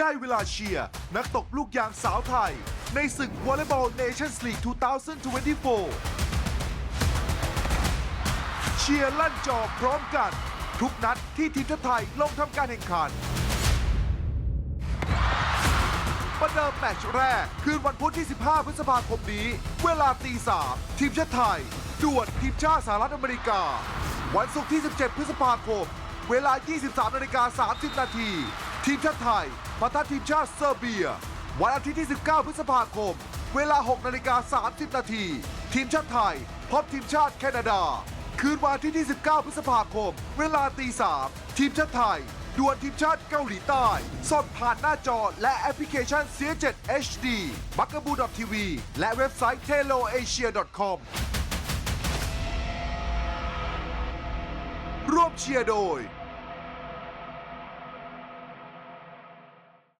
ได้เวลาเชียร์ นักตกลูกยางสาวไทย ในศึกวอลเลย์บอลเนชั่นส์ลีก 2024 เชียร์ลั่นจอพร้อมกัน ทุกนัดที่ทีมชาติไทยลงทำการแข่งขัน ประเดิมแมตช์แรก คืนวันพุธที่ 15 พฤษภาคมนี้ เวลาตี3ทีมชาติไทยดวลทีมชาติสหรัฐอเมริกา วันศุกร์ที่ 17 พฤษภาคม เวลา 23นาฬิกา30 นาที ทีมชาติไทยปะทะทีมชาติเซอร์เบีย วันอาทิตย์ที่ 19 พฤษภาคม เวลา 6 นาฬิกา 30 นาที ทีมชาติไทยพบทีมชาติแคนาดา คืนวันอาทิตย์ที่ 19 พฤษภาคม เวลาตี 3 ทีมชาติไทยดวลทีมชาติเกาหลีใต้ สดผ่านหน้าจอและแอปพลิเคชัน c 7 HD b u g a b o o TV และเว็บไซต์ teloasia.com ร่วมเชียร์โดย